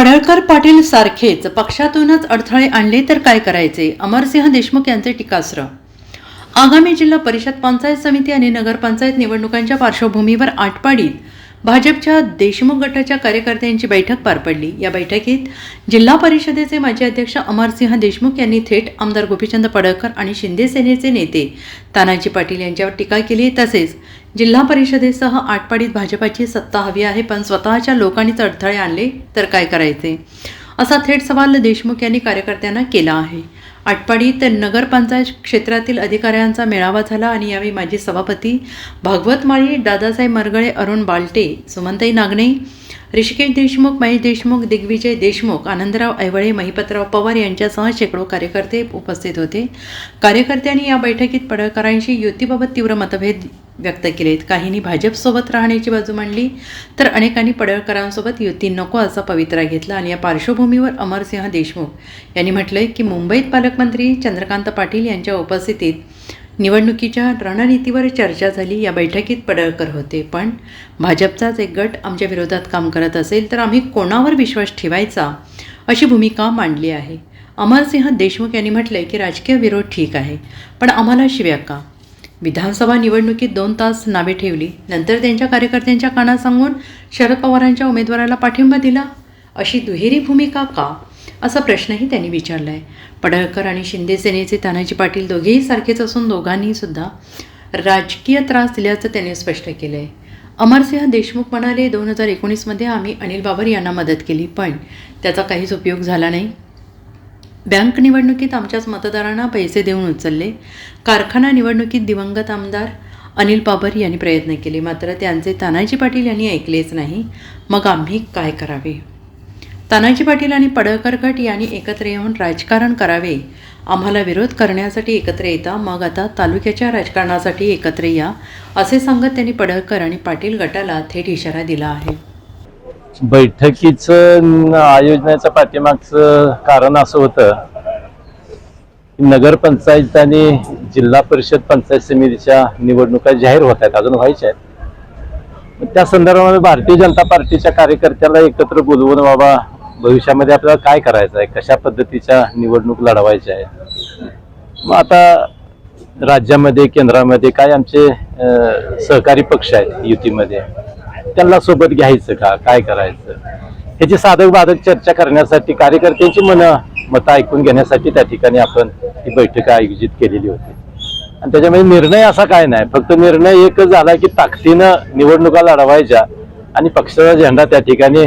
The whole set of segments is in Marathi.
पडळकर पाटील सारखेच पक्षातूनच अडथळे आणले तर काय करायचे? अमरसिंह देशमुख यांचे टीकास्त्र. आगामी जिल्हा परिषद पंचायत समिती आणि नगरपंचायत निवडणुकांच्या पार्श्वभूमीवर आटपाडीत भाजपच्या देशमुख गटाच्या कार्यकर्त्यांची बैठक पार पडली. या बैठकीत जिल्हा परिषदेचे माजी अध्यक्ष अमरसिंह देशमुख यांनी थेट आमदार गोपीचंद पडळकर आणि शिंदे सेनेचे नेते तानाजी पाटील यांच्यावर टीका केली. तसेच जिल्हा परिषदेसह आटपाडीत भाजपाची सत्ता हवी आहे पण स्वतःच्या लोकांनीच अडथळे आणले तर काय करायचे? असा थेट सवाल देशमुख यांनी कार्यकर्त्यांना केला आहे. आटपाडीत नगरपंचायत क्षेत्रातील अधिकाऱ्यांचा मेळावा झाला आणि यावेळी माजी सभापती भागवत माळी दादासाहेब मरगळे अरुण बालटे सुमंताई नागणे ऋषिकेश देशमुख महेश देशमुख दिग्विजय देशमुख आनंदराव ऐवळे महिपतराव पवार यांच्यासह शेकडो कार्यकर्ते उपस्थित होते. कार्यकर्त्यांनी या बैठकीत पडळकरांशी युतीबाबत तीव्र मतभेद व्यक्त केलेत काहींनी भाजपसोबत राहण्याची बाजू मांडली तर अनेकांनी पडळकरांसोबत युती नको असा पवित्रा घेतला. आणि या पार्श्वभूमीवर अमरसिंह देशमुख यांनी म्हटलंय की मुंबईत पालकमंत्री चंद्रकांत पाटील यांच्या उपस्थितीत निवडणुकीच्या रणनीतीवर चर्चा झाली. या बैठकीत पडळकर होते. पण भाजपचाच एक गट आमच्या विरोधात काम करत असेल तर आम्ही कोणावर विश्वास ठेवायचा अशी भूमिका मांडली आहे. अमरसिंह देशमुख यांनी म्हटलंय की राजकीय विरोध ठीक आहे पण आम्हाला शिव्या का? विधानसभा निवडणुकीत दोन तास नावे ठेवली. नंतर त्यांच्या कार्यकर्त्यांच्या कानात सांगून शरद पवारांच्या उमेदवाराला पाठिंबा दिला. अशी दुहेरी भूमिका का? असा प्रश्नही त्यांनी विचारला आहे पडळकर आणि शिंदे सेनेचे तानाजी पाटील दोघेही सारखेच असून दोघांनी सुद्धा राजकीय त्रास दिल्याचं त्यांनी स्पष्ट केलं आहे अमरसिंह देशमुख म्हणाले दोन हजार एकोणीसमध्ये आम्ही अनिल बाबर यांना मदत केली पण त्याचा काहीच उपयोग झाला नाही. बँक निवडणुकीत आमच्याच मतदारांना पैसे देऊन उचलले. कारखाना निवडणुकीत दिवंगत आमदार अनिल बाबर यांनी प्रयत्न केले मात्र त्यांचे तानाजी पाटील यांनी ऐकलेच नाही. मग आम्ही काय करावे? तानाजी पाटील आणि पडळकर गट यांनी एकत्र येऊन राजकारण करावे. आम्हाला विरोध करण्यासाठी एकत्र येता मग आता तालुक्याच्या राजकारणासाठी एकत्र या असे सांगत त्यांनी पडळकर आणि पाटील गटाला थेट इशारा दिला आहे. बैठकीचं आयोजनाचं पाठीमागचं कारण असं होतं नगरपंचायत आणि जिल्हा परिषद पंचायत समितीच्या निवडणुका जाहीर होत आहेत अजून व्हायच्या आहेत. त्या संदर्भामध्ये भारतीय जनता पार्टीच्या कार्यकर्त्याला एकत्र बोलवून बाबा भविष्यामध्ये आपल्याला काय करायचं आहे? कशा पद्धतीच्या निवडणूक लढवायच्या आहे मग आता राज्यामध्ये केंद्रामध्ये काय आमचे सहकारी पक्ष आहेत युतीमध्ये? त्यांना सोबत घ्यायचं का? काय करायचं? ह्याची साधक बाधक चर्चा करण्यासाठी कार्यकर्त्यांची मन मतं ऐकून घेण्यासाठी त्या ठिकाणी आपण ही बैठक आयोजित केलेली होती. आणि त्याच्यामध्ये निर्णय असा काय नाही फक्त निर्णय एकच झाला की ताकदीनं निवडणुका लढवायच्या आणि पक्षाचा झेंडा त्या ठिकाणी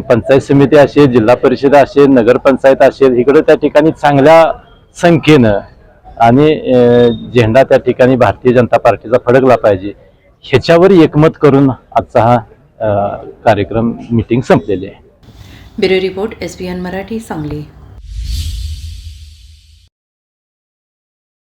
पंचायत समिती असेल जिल्हा परिषद असेल नगरपंचायत असेल इकडे त्या ठिकाणी चांगल्या संख्येनं आणि झेंडा त्या ठिकाणी भारतीय जनता पार्टीचा फडकला पाहिजे. ह्याच्यावर एकमत करून आजचा हा कार्यक्रम मिटिंग संपलेली आहे. Bureau report S B N Marathi Sangli.